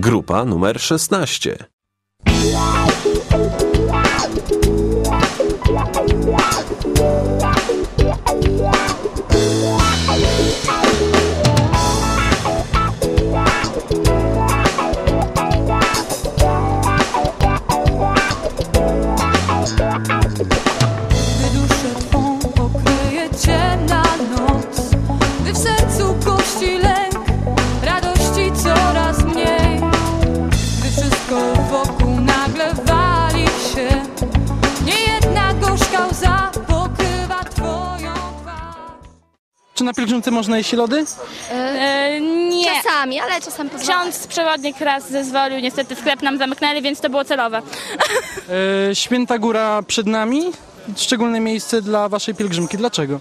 Grupa numer 16. Czy na pielgrzymce można jeść lody? E, nie. Czasami, ale czasem pozwala. Ksiądz przewodnik raz zezwolił, niestety sklep nam zamknęli, więc to było celowe. E, Święta Góra przed nami. Szczególne miejsce dla waszej pielgrzymki. Dlaczego?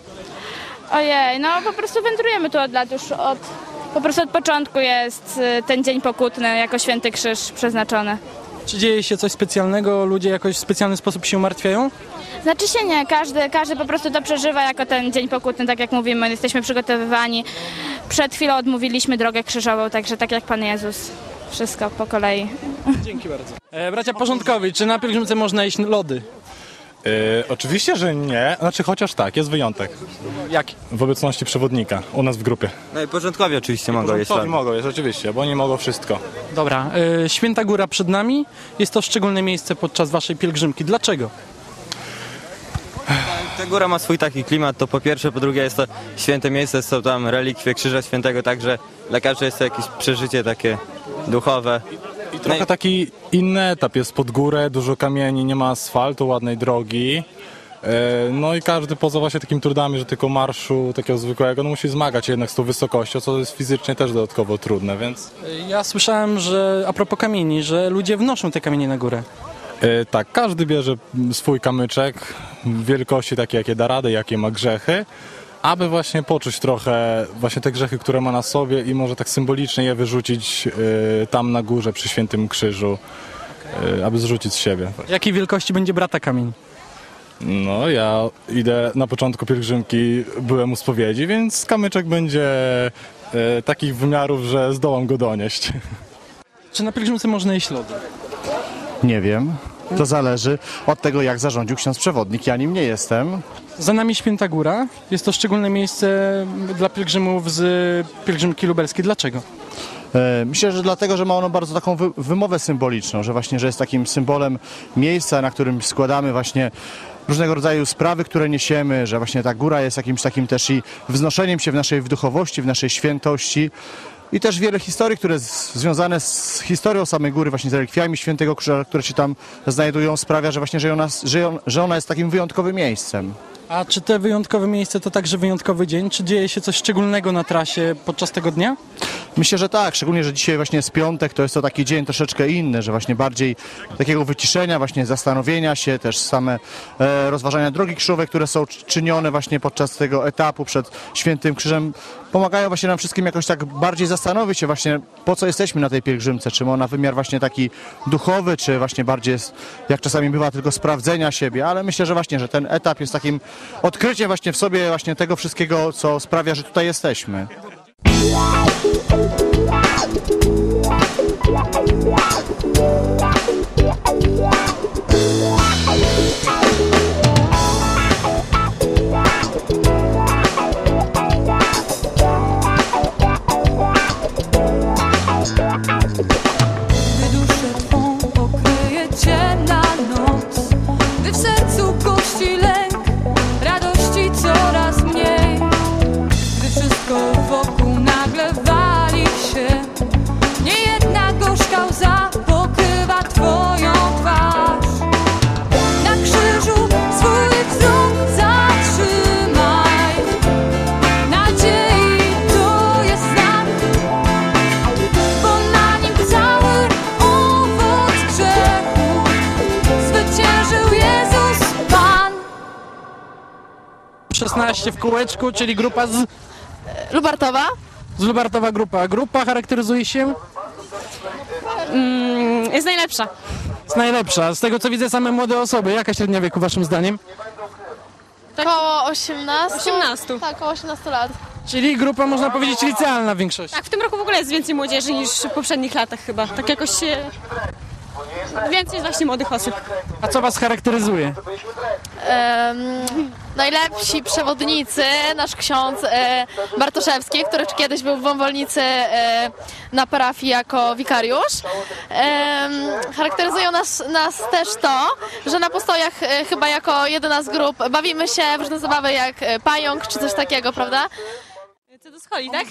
Ojej, no po prostu wędrujemy tu od lat, już od, po prostu od początku jest y, ten dzień pokutny jako święty krzyż przeznaczony. Czy dzieje się coś specjalnego? Ludzie jakoś w specjalny sposób się umartwiają? Znaczy się nie, każdy, każdy po prostu to przeżywa jako ten dzień pokutny, tak jak mówimy, jesteśmy przygotowywani. Przed chwilą odmówiliśmy drogę krzyżową, także tak jak Pan Jezus. Wszystko po kolei. Dzięki bardzo. E, bracia porządkowi, czy na pielgrzymce można jeść lody? Yy, oczywiście, że nie. Znaczy, chociaż tak, jest wyjątek. Jaki? W obecności przewodnika u nas w grupie. No i porządkowi oczywiście mogą jeść Porządkowi mogą jest, oczywiście, bo oni mogą wszystko. Dobra, e, Święta Góra przed nami. Jest to szczególne miejsce podczas waszej pielgrzymki. Dlaczego? Ta góra ma swój taki klimat, to po pierwsze, po drugie jest to święte miejsce, są tam relikwie Krzyża Świętego, także dla każdego jest to jakieś przeżycie takie duchowe. I trochę taki inny etap jest pod górę, dużo kamieni, nie ma asfaltu, ładnej drogi. Yy, No i każdy poza właśnie takimi trudami, że tylko marszu takiego zwykłego, no musi zmagać się jednak z tą wysokością, co jest fizycznie też dodatkowo trudne, więc E, Ja słyszałem, że a propos kamieni, że ludzie wnoszą te kamienie na górę. yy, tak, każdy bierze swój kamyczek wielkości takiej, jakie da radę, jakie ma grzechy, aby właśnie poczuć trochę właśnie te grzechy, które ma na sobie i może tak symbolicznie je wyrzucić yy, tam na górze przy Świętym Krzyżu, yy, aby zrzucić z siebie. Jakiej wielkości będzie brata kamień? No, ja idę na początku pielgrzymki, byłem u spowiedzi, więc kamyczek będzie yy, takich wymiarów, że zdołam go donieść. Czy na pielgrzymce można jeść lody? Nie wiem. To zależy od tego, jak zarządził ksiądz przewodnik. Ja nim nie jestem. Za nami Święta Góra. Jest to szczególne miejsce dla pielgrzymów z pielgrzymki lubelskiej. Dlaczego? E, Myślę, że dlatego, że ma ono bardzo taką wy- wymowę symboliczną, że właśnie, że jest takim symbolem miejsca, na którym składamy właśnie różnego rodzaju sprawy, które niesiemy, że właśnie ta góra jest jakimś takim też i wznoszeniem się w naszej duchowości, w naszej świętości. I też wiele historii, które związane z historią samej góry, właśnie z relikwiami Świętego Krzyża, które się tam znajdują, sprawia, że właśnie, że ona, że on- że ona jest takim wyjątkowym miejscem. A czy te wyjątkowe miejsce to także wyjątkowy dzień? Czy dzieje się coś szczególnego na trasie podczas tego dnia? Myślę, że tak, szczególnie, że dzisiaj właśnie jest piątek, to jest to taki dzień troszeczkę inny, że właśnie bardziej takiego wyciszenia, właśnie zastanowienia się, też same e, rozważania drogi krzyżowej, które są czy- czynione właśnie podczas tego etapu przed Świętym Krzyżem, pomagają właśnie nam wszystkim jakoś tak bardziej zastanowić się właśnie, po co jesteśmy na tej pielgrzymce, czy ma ona wymiar właśnie taki duchowy, czy właśnie bardziej jest, jak czasami bywa, tylko sprawdzenia siebie, ale myślę, że właśnie, że ten etap jest takim odkryciem właśnie w sobie właśnie tego wszystkiego, co sprawia, że tutaj jesteśmy. 16 w kółeczku, czyli grupa z, Lubartowa? z Lubartowa grupa. Grupa charakteryzuje się Jest najlepsza. z najlepsza. Z tego co widzę same młode osoby. Jaka średnia wieku waszym zdaniem? Koło 18? 18. Tak, koło 18 lat. Czyli grupa, można powiedzieć, licealna w większości. Tak, w tym roku w ogóle jest więcej młodzieży niż w poprzednich latach chyba. Tak jakoś się... Więcej jest właśnie młodych osób. A co was charakteryzuje? Najlepsi przewodnicy, nasz ksiądz e, Bartoszewski, który kiedyś był w Wąwolnicy e, na parafii jako wikariusz. Charakteryzują nas, nas też to, że na postojach e, chyba jako jedyna z grup bawimy się w różne zabawy jak pająk czy coś takiego, prawda? Do scholi, tak?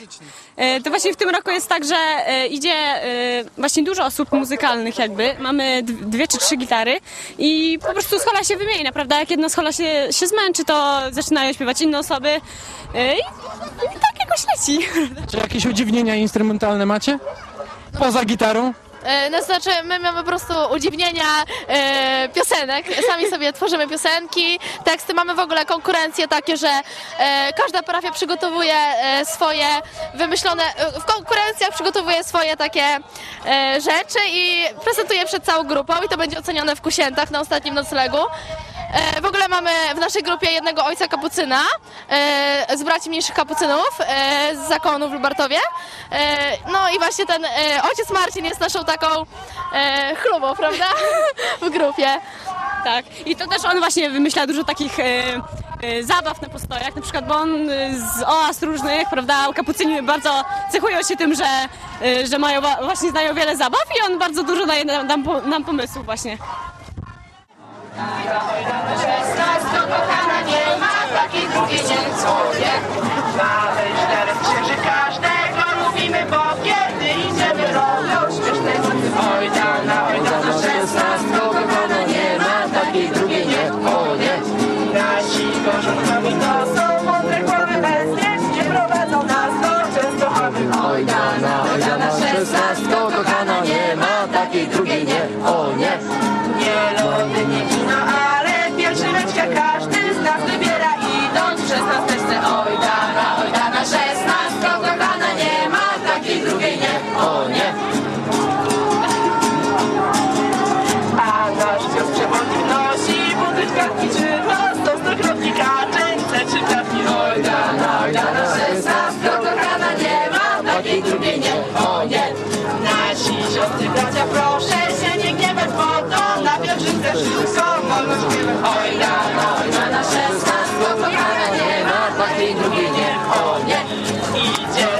E, To właśnie w tym roku jest tak, że e, idzie e, właśnie dużo osób muzykalnych jakby. Mamy dwie czy trzy gitary i po prostu schola się wymienia, prawda? Jak jedna schola się, się zmęczy, to zaczynają śpiewać inne osoby e, i, i tak jakoś leci. Czy jakieś udziwnienia instrumentalne macie? Poza gitarą? E, No znaczy, my mamy po prostu udziwnienia e, piosenek. Sami sobie tworzymy piosenki, teksty. Mamy w ogóle konkurencje takie, że e, każda parafia przygotowuje e, swoje wymyślone, e, w konkurencjach przygotowuje swoje takie e, rzeczy i prezentuje przed całą grupą i to będzie ocenione w Kusiętach na ostatnim noclegu. E, W ogóle mamy w naszej grupie jednego ojca kapucyna e, z braci mniejszych kapucynów e, z zakonu w Lubartowie. E, No i właśnie ten e, ojciec Marcin jest naszą taką e, chlubą, prawda? W grupie. Tak. I to też on właśnie wymyśla dużo takich zabaw na postojach, na przykład, bo on z oaz różnych, prawda, kapucyni bardzo cechują się tym, że, że mają właśnie znają wiele zabaw i on bardzo dużo daje nam, nam, po- nam właśnie. Mamy Oj rana, no, oj rana, szesnastko, kochana nie ma, takiej drugiej nie, o nie, idzie.